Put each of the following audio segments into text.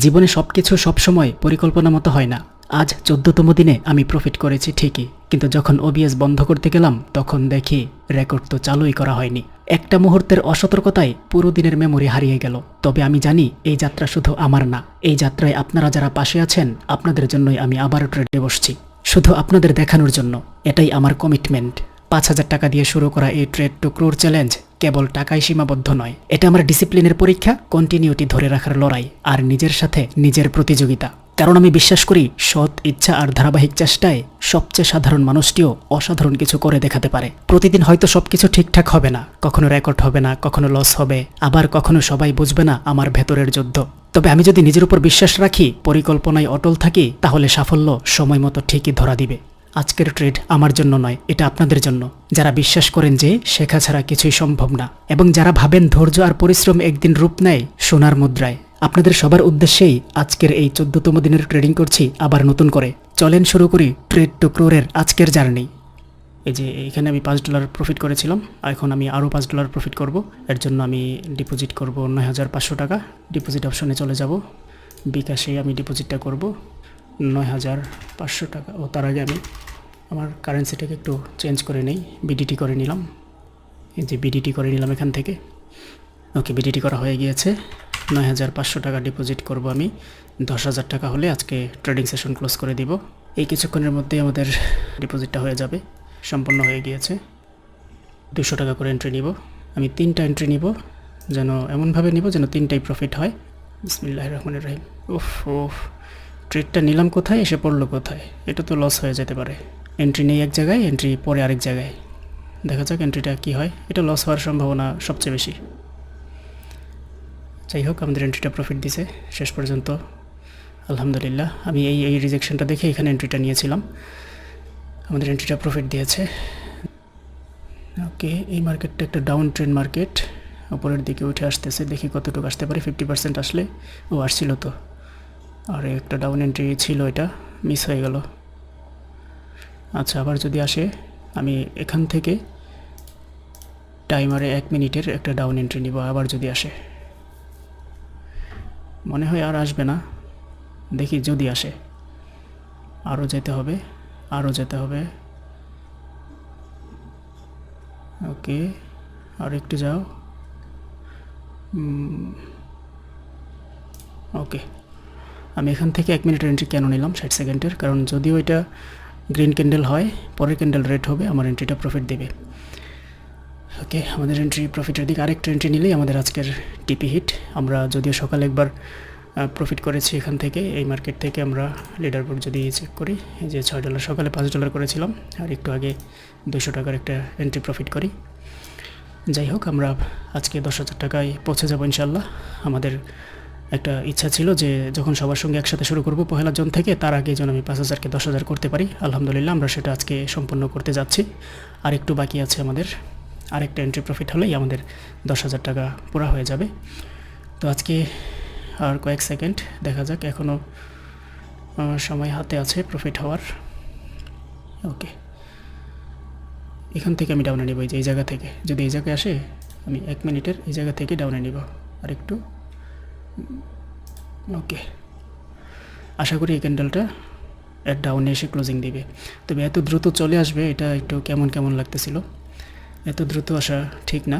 জীবনে সব কিছু সবসময় পরিকল্পনা মতো হয় না। আজ চোদ্দতম দিনে আমি প্রফিট করেছি ঠিকই, কিন্তু যখন ওবিএস বন্ধ করতে গেলাম, তখন দেখি রেকর্ড তো চালুই করা হয়নি। একটা মুহূর্তের অসতর্কতায় পুরো দিনের মেমোরি হারিয়ে গেল। তবে আমি জানি এই যাত্রা শুধু আমার না, এই যাত্রায় আপনারা যারা পাশে আছেন, আপনাদের জন্যই আমি আবারও ট্রেডে বসছি। শুধু আপনাদের দেখানোর জন্য, এটাই আমার কমিটমেন্ট পাঁচ হাজার টাকা দিয়ে শুরু করা এই ট্রেড টু ক্রোর চ্যালেঞ্জ কেবল টাকায় সীমাবদ্ধ নয়। এটা আমার ডিসিপ্লিনের পরীক্ষা কন্টিনিউটি ধরে রাখার লড়াই, আর নিজের সাথে নিজের প্রতিযোগিতা। কারণ আমি বিশ্বাস করি, সৎ ইচ্ছা আর ধারাবাহিক চেষ্টায় সবচেয়ে সাধারণ মানুষটিও অসাধারণ কিছু করে দেখাতে পারে। প্রতিদিন হয়তো সবকিছু ঠিকঠাক হবে না, কখনো রেকর্ড হবে না, কখনো লস হবে, আবার কখনো সবাই বুঝবে না আমার ভেতরের যুদ্ধ। তবে আমি যদি নিজের উপর বিশ্বাস রাখি, পরিকল্পনায় অটল থাকি, তাহলে সাফল্য সময় মতো ঠিকই ধরা দিবে। আজকের ট্রেড আমার জন্য নয়, এটা আপনাদের জন্য। যারা বিশ্বাস করেন যে শেখা ছাড়া কিছুই সম্ভব না, এবং যারা ভাবেন ধৈর্য আর পরিশ্রম একদিন রূপ নেয় সোনার মুদ্রায়। আপনাদের সবার উদ্দেশ্যেই আজকের এই চোদ্দতম দিনের ট্রেডিং করছি আবার নতুন করে। চলেন শুরু করি ট্রেড টু ক্রোরের আজকের জার্নি এই যে এখানে আমি পাঁচ ডলার প্রফিট করেছিলাম, এখন আমি আরও পাঁচ ডলার প্রফিট করব। এর জন্য আমি ডিপোজিট করব নয় হাজার পাঁচশো টাকা। ডিপোজিট অপশনে চলে যাব। বিকাশে আমি ডিপোজিটটা করব। নয় হাজার পাঁচশো টাকা। ও তার আগে আমি আমার কারেন্সিটাকে একটু চেঞ্জ করে নেই বিডিটি করে নিলাম। এই যে বিডিটি করে নিলাম এখান থেকে। ওকে বিডিটি করা হয়ে গিয়েছে। নয় হাজার পাঁচশো টাকা ডিপোজিট করব আমি। দশ হাজার টাকা হলে আজকে ট্রেডিং সেশন ক্লোজ করে দিব। এই কিছুক্ষণের মধ্যেই আমাদের ডিপোজিটটা হয়ে যাবে। সম্পন্ন হয়ে গিয়েছে। দুশো টাকা করে এন্ট্রি নিব। আমি তিনটা এন্ট্রি নিব, যেন এমনভাবে নিব যেন তিনটাই প্রফিট হয়। বিসমিল্লাহ রহমান রাহিম। উফ উফ। ট্রেডটা নিলাম কোথায়, এসে পড়ল কোথায়? এটা তো লস হয়ে যেতে পারে। এন্ট্রি নেই এক জায়গায় এন্ট্রি পরে আরেক জায়গায়। দেখা যাক এন্ট্রিটা কী হয়। এটা লস হওয়ার সম্ভাবনা সবচেয়ে বেশি। যাই হোক, আমাদের এন্ট্রিটা প্রফিট দিছে। শেষ পর্যন্ত। আলহামদুলিল্লাহ, আমি এই এই রিজেকশনটা দেখে এখানে এন্ট্রিটা নিয়েছিলাম। আমাদের এন্ট্রিটা প্রফিট দিয়েছে। ওকে এই মার্কেটটা একটা ডাউন ট্রেন্ড মার্কেট ওপরের দিকে উঠে আসতেছে, দেখি কতটুকু আসতে পারে। ফিফটি পার্সেন্ট আসলে ও আসছিল তো। আর একটা ডাউন এন্ট্রি ছিল এটা মিস হয়ে গেল। আচ্ছা আবার যদি আসে, আমি এখান থেকে টাইমারে এক মিনিটের একটা ডাউন এন্ট্রি নিব, আবার যদি আসে। মনে হয় আর আসবে না। দেখি যদি আসে। আরও যেতে হবে আরও যেতে হবে। ওকে আর একটু যাও ওকে। আমি এখান থেকে এক মিনিটের এন্ট্রি কেন নিলাম? ষাট সেকেন্ডের কারণ যদিও এটা গ্রিন ক্যান্ডেল হয়, পরের ক্যান্ডেল রেড হবে, আমার এন্ট্রিটা প্রফিট দেবে। ওকে আমাদের এন্ট্রি প্রফিটের দিকে আরেকটা এন্ট্রি নিলেই আমাদের আজকের টিপি হিট আমরা যদিও সকালে একবার প্রফিট করেছি এখান থেকে, এই মার্কেট থেকে আমরা লিডার বোর্ড যদি চেক করি যে ছয় ডলার সকালে পাঁচ ডলার করেছিলাম, আর একটু আগে দুশো টাকার একটা এন্ট্রি প্রফিট করি। যাই হোক, আমরা আজকে দশ হাজার টাকায় পৌঁছে যাব ইনশাল্লাহ আমাদের একটা ইচ্ছা ছিল যে যখন সবার সঙ্গে একসাথে শুরু করব পহেলা জন থেকে, তার আগে যেন আমি পাঁচ হাজারকে দশ হাজার করতে পারি। আলহামদুলিল্লাহ, আমরা সেটা আজকে সম্পন্ন করতে যাচ্ছি। আর একটু বাকি আছে আমাদের, আরেকটা এন্ট্রি প্রফিট হলেই আমাদের দশ হাজার টাকা পুরা হয়ে যাবে। তো আজকে আর কয়েক সেকেন্ড দেখা যাক এখনও সময় হাতে আছে প্রফিট হওয়ার। ওকে এখান থেকে আমি ডাউনে নিব, এই যে এই জায়গা থেকে। যদি এই জায়গায় আসে, আমি এক মিনিটের এই জায়গা থেকে ডাউনে নিব। আর একটু ওকে আশা করি এই ক্যান্ডেলটা এর ডাউনে এসে ক্লোজিং দিবে। তবে এত দ্রুত চলে আসবে, এটা একটু কেমন কেমন লাগতেছিল? এত দ্রুত আসা ঠিক না।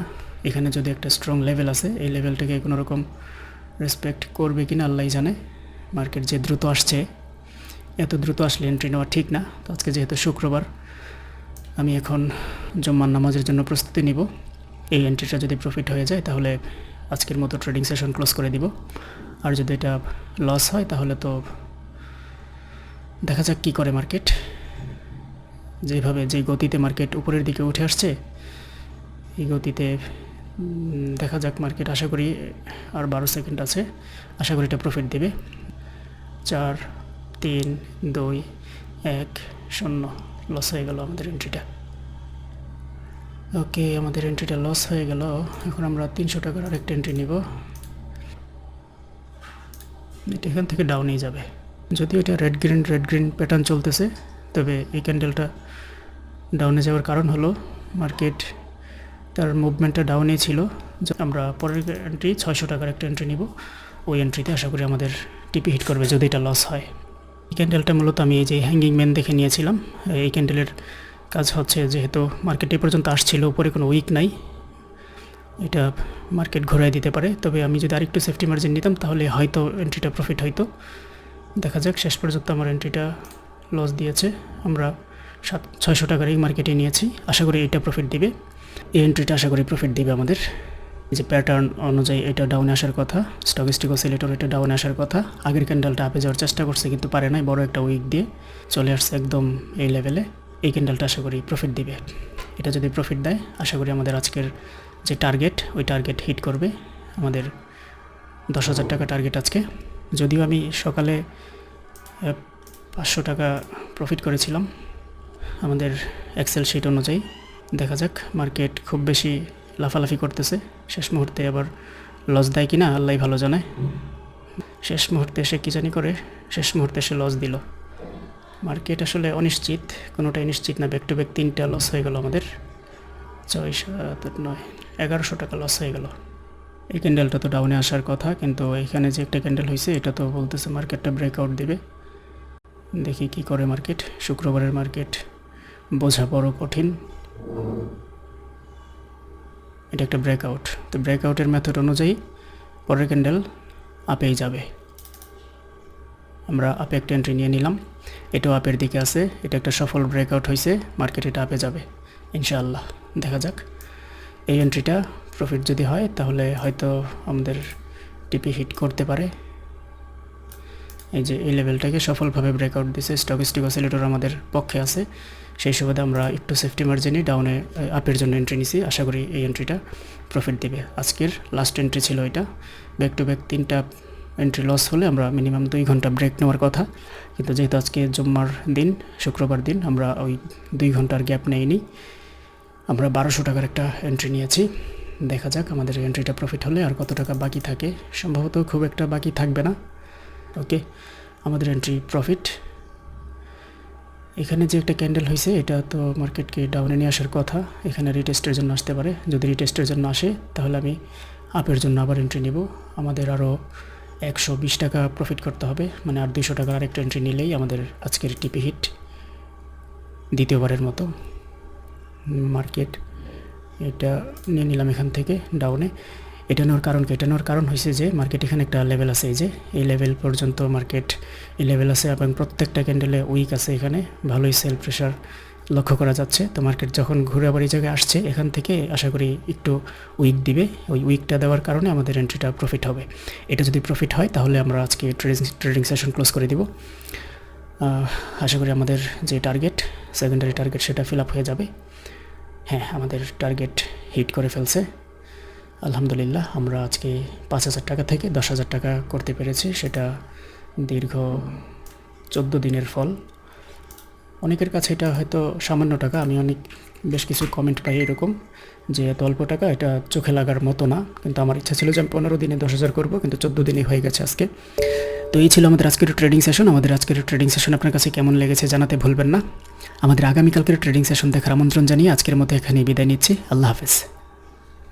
এখানে যদি একটা স্ট্রং লেভেল আছে, এই লেভেলটাকে কোনো রকম রেসপেক্ট করবে কি না আল্লাহ জানে। মার্কেট যে দ্রুত আসছে, এত দ্রুত আসলে এন্ট্রি নেওয়া ঠিক না। তো আজকে যেহেতু শুক্রবার, আমি এখন জম্মার নামাজের জন্য প্রস্তুতি নিব। এই এন্ট্রিটা যদি প্রফিট হয়ে যায়, তাহলে আজকের মতো ট্রেডিং সেশন ক্লোজ করে দিব। আর যদি এটা লস হয়, তাহলে তো দেখা যাক কী করে মার্কেট যেভাবে যে গতিতে মার্কেট উপরের দিকে উঠে আসছে, এই গতিতে দেখা যাক মার্কেট আশা করি আর বারো সেকেন্ড আছে। আশা করি এটা প্রফিট দেবে। চার, তিন, দুই, এক, শূন্য। লস হয়ে গেল আমাদের এন্ট্রিটা ওকে আমাদের এন্ট্রিটা লস হয়ে গেল। এখন আমরা তিনশো টাকার আরেকটা এন্ট্রি নিব। এটা এখান থেকে ডাউনেই যাবে। যদিও এটা red green red green pattern চলতেছে, তবে এই ক্যান্ডেলটা ডাউনে যাওয়ার কারণ হলো মার্কেট তার মুভমেন্টটা ডাউনে ছিল। আমরা পরের এন্ট্রি ছয়শো টাকার একটা এন্ট্রি নিব। ওই এন্ট্রিতে আশা করি আমাদের টিপি হিট করবে, যদি এটা লস হয়। এই ক্যান্ডেলটা মূলত আমি এই যে হ্যাঙ্গিং ম্যান দেখে নিয়েছিলাম, এই ক্যান্ডেলের কাজ হচ্ছে যেহেতু মার্কেটে পর্যন্ত আসছিল, উপরে কোনো উইক নাই। এটা মার্কেট ঘোরাই দিতে পারে। তবে আমি যদি আরেকটু সেফটি মার্জিন নিতাম, তাহলে হয়তো এন্ট্রিটা প্রফিট হয়তো দেখা যাক, শেষ পর্যন্ত আমার এন্ট্রিটা লস দিয়েছে। আমরা সাত, ছয়শো টাকার এই মার্কেটে নিয়েছি। আশা করি এটা প্রফিট দিবে। এই এন্ট্রিটা আশা করি প্রফিট দিবে আমাদের। যে প্যাটার্ন অনুযায়ী এটা ডাউনে আসার কথা স্টকিস্টিক অসিলেটর এটা ডাউনে আসার কথা। আগের ক্যান্ডেলটা আপে যাওয়ার চেষ্টা করছে, কিন্তু পারে নাই, বড় একটা উইক দিয়ে। চলে আসছে একদম এই লেভেলে এই ক্যান্ডেলটা আশা করি প্রফিট দিবে। এটা যদি প্রফিট দেয়, আশা করি আমাদের আজকের যে টার্গেট ওই টার্গেট হিট করবে আমাদের দশ হাজার টাকা টার্গেট আজকে। যদিও আমি সকালে পাঁচশো টাকা প্রফিট করেছিলাম আমাদের এক্সেল শিট অনুযায়ী। দেখা যাক মার্কেট খুব বেশি লাফালাফি করতেছে। শেষ মুহূর্তে আবার লস দেয় কি না আল্লাহ ভালো জানে। শেষ মুহূর্তে এসে কী জানি করে, শেষ মুহূর্তে এসে লস দিল। মার্কেট আসলে অনিশ্চিত, কোনোটাই নিশ্চিত না। ব্যাক টু ব্যাক তিনটা লস হয়ে গেল আমাদের। ছয় সাত নয়, এগারোশো টাকা লস হয়ে গেল। এই ক্যান্ডেলটা তো ডাউনে আসার কথা, কিন্তু এখানে যে একটা ক্যান্ডেল হয়েছে, এটা তো বলতেছে মার্কেটটা ব্রেকআউট দেবে। দেখি কি করে মার্কেট শুক্রবারের মার্কেট বোঝা বড় কঠিন। এটা একটা ব্রেকআউট তো ব্রেকআউটের মেথড অনুযায়ী পরের ক্যান্ডেল আপেই যাবে। আমরা আপে একটা এন্ট্রি নিয়ে নিলাম। এটাও আপের দিকে আছে, এটা একটা সফল ব্রেকআউট হয়েছে মার্কেট এটা আপে যাবে, ইনশাআল্লাহ, দেখা যাক। এই এন্ট্রিটা প্রফিট যদি হয়, তাহলে হয়তো আমাদের টিপি হিট করতে পারে। এই যে এই লেভেলটাকে সফলভাবে ব্রেকআউট দিছে স্টকিস্টিক অসিলেটর আমাদের পক্ষে আছে। সেই সুবাদে আমরা একটু সেফটি মার্জিনে ডাউনে আপের জন্য এন্ট্রি নিছি, আশা করি এই এন্ট্রিটা প্রফিট দিবে। আজকের লাস্ট এন্ট্রি ছিল এটা ব্যাক টু ব্যাক তিনটা এন্ট্রি লস হলে আমরা মিনিমাম দুই ঘণ্টা ব্রেক নেওয়ার কথা। কিন্তু যেহেতু আজকে জুম্মার দিন, শুক্রবার দিন, আমরা ওই দুই ঘণ্টার গ্যাপ নেইনি। আমরা বারোশো টাকার একটা এন্ট্রি নিয়েছি। দেখা যাক আমাদের এন্ট্রিটা প্রফিট হলে আর কত টাকা বাকি থাকে। সম্ভবত খুব একটা বাকি থাকবে না। ওকে আমাদের এন্ট্রি প্রফিট এখানে যে একটা ক্যান্ডেল হয়েছে এটা তো মার্কেটকে ডাউনে নিয়ে আসার কথা। এখানে রিটেস্টের জন্য আসতে পারে। যদি রিটেস্টের জন্য আসে, তাহলে আমি আপের জন্য আবার এন্ট্রি নেব। আমাদের আরও একশো বিশ টাকা প্রফিট করতে হবে মানে আর দুইশো টাকার আরেকটা এন্ট্রি নিলেই আমাদের আজকের টিপি হিট দ্বিতীয়বারের মতো মার্কেট এটা নিয়ে নিলাম এখান থেকে ডাউনে এটা নেওয়ার কারণ এটা নেওয়ার কারণ হয়েছে যে মার্কেট এখানে একটা লেভেল আছে, এই যে এই লেভেল পর্যন্ত মার্কেট এই লেভেল আছে এবং প্রত্যেকটা ক্যান্ডেলে উইক আছে এখানে, ভালোই সেল প্রেশার লক্ষ্য করা যাচ্ছে। তো মার্কেট যখন ঘুরে আবার এই জায়গায় আসছে, এখান থেকে আশা করি একটু উইক দিবে। ওই উইকটা দেওয়ার কারণে আমাদের এন্ট্রিটা প্রফিট হবে। এটা যদি প্রফিট হয়, তাহলে আমরা আজকে ট্রেডিং ট্রেডিং সেশন ক্লোজ করে দিব। আশা করি আমাদের যে টার্গেট সেকেন্ডারি টার্গেট সেটা ফিল আপ হয়ে যাবে। হ্যাঁ আমাদের টার্গেট হিট করে ফেলছে। আলহামদুলিল্লাহ, আমরা আজকে পাঁচ হাজার টাকা থেকে দশ হাজার টাকা করতে পেরেছি। সেটা দীর্ঘ চোদ্দ দিনের ফল। অনেকের কাছে এটা হয়তো সামান্য টাকা, আমি অনেক বেশ কিছু কমেন্ট পাই এরকম যে এত অল্প টাকা, এটা চোখে লাগার মতো না। কিন্তু আমার ইচ্ছা ছিল যে আমি পনেরো দিনে দশ হাজার করব, কিন্তু চোদ্দ দিনই হয়ে গেছে আজকে। তো এই ছিল আমাদের আজকের ট্রেডিং সেশন আমাদের আজকের ট্রেডিং সেশন আপনার কাছে কেমন লেগেছে জানাতে ভুলবেন না। আমাদের আগামীকালকের ট্রেডিং সেশন দেখার আমন্ত্রণ জানিয়ে আজকের মতো এখানে বিদায় নিচ্ছি। আল্লাহ হাফেজ।